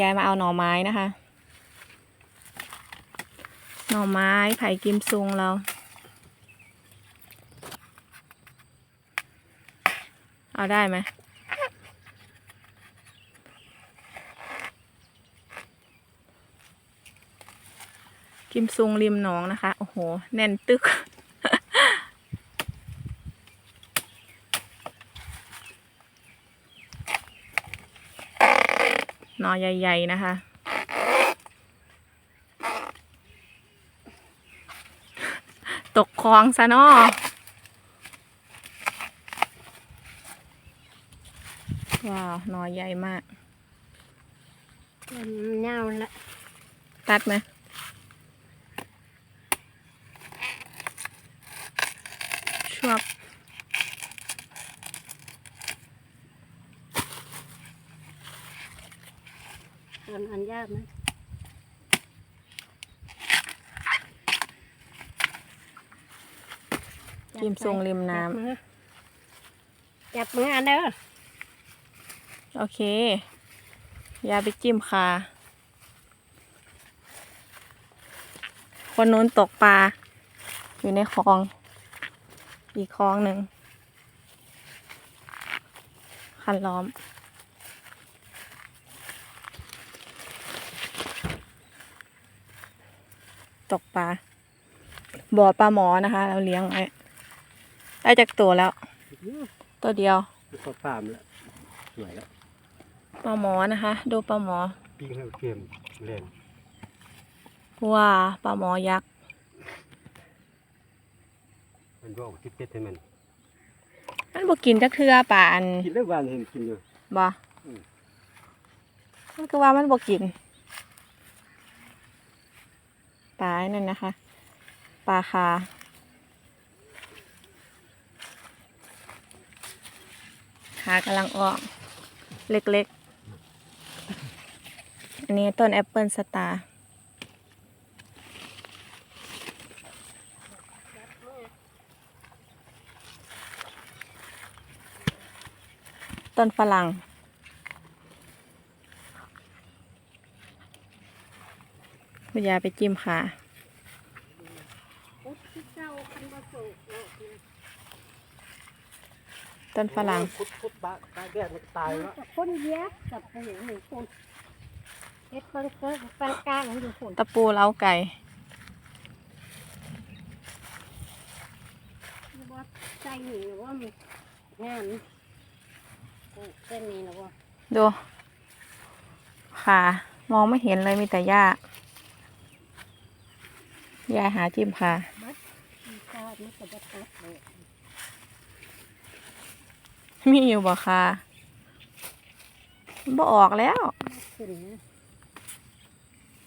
ยายมาเอาหน่อไม้นะคะ หน่อไม้ไผ่กิมซุงเรา เอาได้ไหมกิมซุงริมหนองนะคะ โอ้โห แน่นตึก ห นอใหญ่ๆนะคะ ตกคลองซะนาะว้าว นอใหญ่มากนเน่าละ ตัดไหมชวบ มันอันยากนะกิมซุงริมน้จับมือจับมืออันเด้อำโอเค ยาไปจิ้มค่ะคนนู้นตกปลา อยู่ในคลอง อีกคลองหนึ่ง คันล้อม ตกปลาบ่อปลาหมอนะคะ เราเลี้ยงไว้ได้จากตัวแล้ว ตัวเดียวก็ฟาร์มแล้วสวยแล้วปลาหมอนะคะ ดูปลาหมอปิ้งให้เค็มเล่นว้าปลาหมอยักษ์มันบอกที่เป็ดให้มันมันบ่กินจักเทือป่าอันกินแล้ววานเห็นกินอยู่บ่อืมมันก็ว่ามันบ่กิน ปลาไอ้นั่นนะคะ ปลาคา ขากำลังออก เล็กๆ อันนี้ต้นแอปเปิลสตาร์ต้นฝรั่ง พยาไปจิ้มขาอุ๊ยที่เจ้าคันบ่สุกเนาะต้นฝรั่งพุดพุดบะตายแดดมันตายแล้วกับคนเยอะกับไปอย่างหนึ่งคนเฮ็ดปลาเกลือปลากลางอยู่คนตะปูเล้าไก่ว่าใจหนีว่ามันงามเส้นนี้นะว่าดูขามองไม่เห็นเลยมีแต่หญ้า ยายหาจิ้มค่ะมีอยู่บ่ค่ะบ่ออกแล้ว